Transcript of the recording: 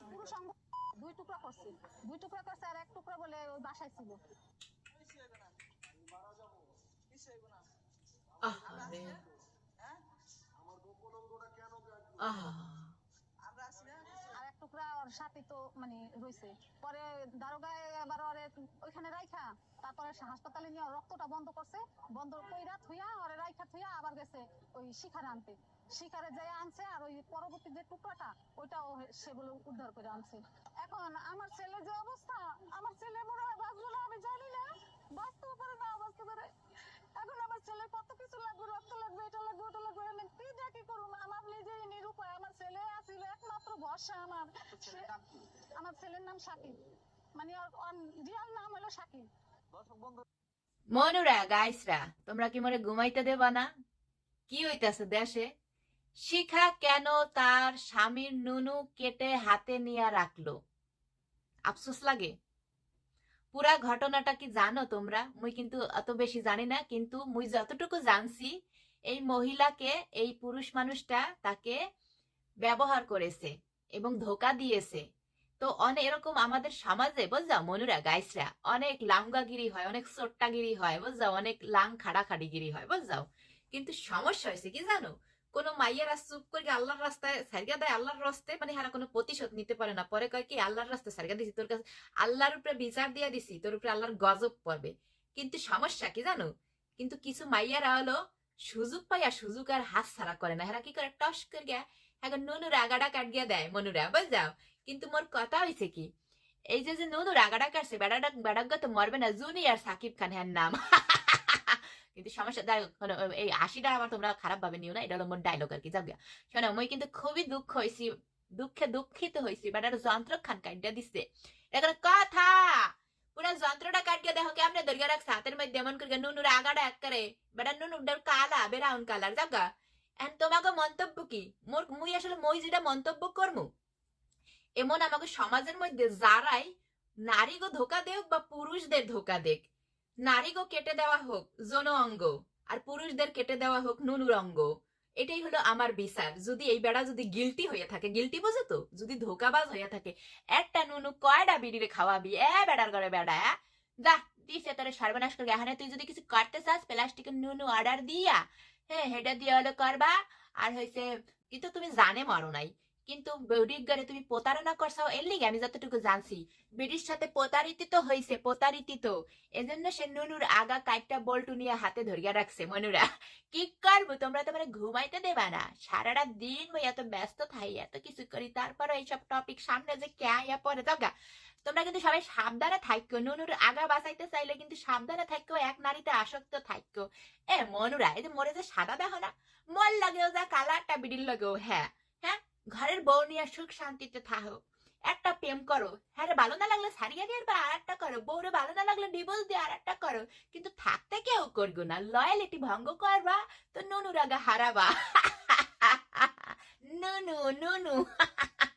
পুরো দুই টুকরা করছে। দুই টুকরা করছে আর এক টুকরা বলে ওই বাসায় ছিল। আহারে আহা ওর সাথে তো মানে রয়েছে। পরে দারোগায় এবার ওরে ওইখানে রাইখা, তারপরে হাসপাতালে নিয়ে রক্তটা বন্ধ করছে, বন্ধ কইরা থুইয়া ওরে রাইখা থুইয়া আবার গেছে ওই শিখারে আনতে। শিকারে যাই আনছে আর ওই পরবর্তী যে টুকরাটা, ওইটাও সেগুলো উদ্ধার করে আনছে। এখন আমার ছেলে যে অবস্থা, আমার ছেলে মনে হয় বাঁচবে না, আমি জানি না। বাঁচতেও পারে না, বাঁচতে পারে। এখন আমার ছেলে কত কিছু লাগবে, রক্ত লাগবে, এটা লাগবে, ওটা লাগবে, আমি কি দেখি করুন আমার ভরসা আমার। আমার ছেলের নাম শাকিব মানে রিয়াল নাম হলো শাকিব মনুরা গাইসরা তোমরা কি মনে ঘুমাইতে দেবা না? কি হইতাছে দেশে? শিখা কেন তার স্বামীর নুনু কেটে হাতে নিয়ে রাখল? আফসোস লাগে। পুরা ঘটনাটা কি জানো তোমরা? মুই কিন্তু অত বেশি জানি না কিন্তু মুই যতটুকু জানছি এই মহিলাকে এই পুরুষ মানুষটা তাকে ব্যবহার করেছে। এবং ধোকা দিয়েছে। তো অনেক এরকম আমাদের সমাজে, বুঝছ মনুরা গাইসরা, অনেক লাঙ্গাগিরি হয়, অনেক সোট্টাগিরি হয়, বুঝছ, অনেক লাং খাড়াখাড়িগিরি হয়, বুঝছ। কিন্তু সমস্যা হয়েছে কি জানো? কোনো মাইয়েরা চুপ করে আল্লাহর রাস্তায় সারিয়া দেয়, আল্লাহর রাস্তায় মানে হারা কোনো প্রতিশোধ নিতে পারে না। পরে কয় কি, আল্লাহর রাস্তায় সারিয়া দিছি, তোর কাছে আল্লাহর উপরে বিচার দিয়ে দিছি, তোর উপরে আল্লাহর গজব পড়বে। কিন্তু সমস্যা কি জানো? কিন্তু কিছু মাইয়ারা হলো সুযোগ পাইয়া সুযোগ আর হাত ছাড়া করে না। হেরা কি করে? টস করে গিয়া এখন নুনুর আগাটা কাট গিয়া দেয় মনুরা বুঝাও কিন্তু মোর কথা হয়েছে কি, এই যে যে নুনু রাগাটা কাটছে বেড়াটা বেড়াগ্য তো মরবে না, জুনি আর সাকিব খান হ্যার নাম। কিন্তু সমস্যা এই আশিটা আমার তোমরা খারাপ ভাবে নিও না, এটা হলো মোর ডায়লগ আর কি যাক গিয়া। শোনো, মই কিন্তু খুবই দুঃখ হয়েছি দুঃখে দুঃখিত হয়েছি বেটার যন্ত্র খান কাটিয়া দিচ্ছে এখন কথা, পুরা যন্ত্রটা কাটিয়া দেখো কেমনে দরিয়া রাখছে, হাতের মধ্যে এমন করে নুনুর আগাটা এক করে বেটা নুনু কালা, বেরাউন কালার যাগা এখন তোমাকে মন্তব্য কি? মোর মুই আসলে মই যেটা মন্তব্য করমু, এমন আমাকে সমাজের মধ্যে যারাই নারীগো ধোকা দেখ বা পুরুষদের ধোকা দেখ নারীগো কেটে দেওয়া হোক যৌন অঙ্গ আর পুরুষদের কেটে দেওয়া হোক নুনুর অঙ্গ, এটাই হলো আমার বিচার। যদি এই বেড়া যদি গিলটি হয়ে থাকে গিলটি বোঝো তো? যদি ধোকাবাজ হয়ে থাকে, একটা নুনু কয়টা বিড়িরে খাওয়াবি? এ বেড়ার ঘরে বেড়া? যা দিছে তোরে সর্বনাশ এখানে তুই যদি কিছু করতে চাস, প্লাস্টিকের অর্ডার দিয়া হ্যাঁ দিয়ে হলো করবা। আর হয়েছে কিন্তু তুমি জানে মারো নাই। কিন্তু তুমি প্রতারণা এর লিগে আমি যতটুকু জানছি। বিড়ির সাথে হয়েছে এজন্য সে নুনুর আগা কাইটটা বল্টু নিয়ে হাতে ধরিয়া রাখছে, মনুরা। কি করব, তোমরা তো মানে ঘুমাইতে দেবা না। সারাটা দিন মই এত ব্যস্ত থাই, এত কিছু করি তারপরে এইসব টপিক সামনে যে কে পরে দরকার তোমরা কিন্তু সবাই সাবধানে থাকো নুনুর আগা বাঁচাইতে চাইলে কিন্তু সাবধানে থাকো এক নারীতে আসক্ত থাকো এ, মনুরা, এই যে মরে যে সাদা দেখো না? মল লাগেও যা কালারটা বিড়ির লাগেও হ্যাঁ হ্যাঁ? ঘরের বউ নিয়ে সুখ শান্তিতে থাকো একটা প্রেম করো হ্যাঁ রে, ভালো না লাগলে সারিয়া দিয়ে আর একটা করো। বউরে ভালো না লাগলে ডিভোর্স দিয়ে আর একটা করো। কিন্তু থাকতে কেউ করব না। লয়ালিটি ভঙ্গ করবা, তো নুনু রাগা হারাবা। নুনু নুনু।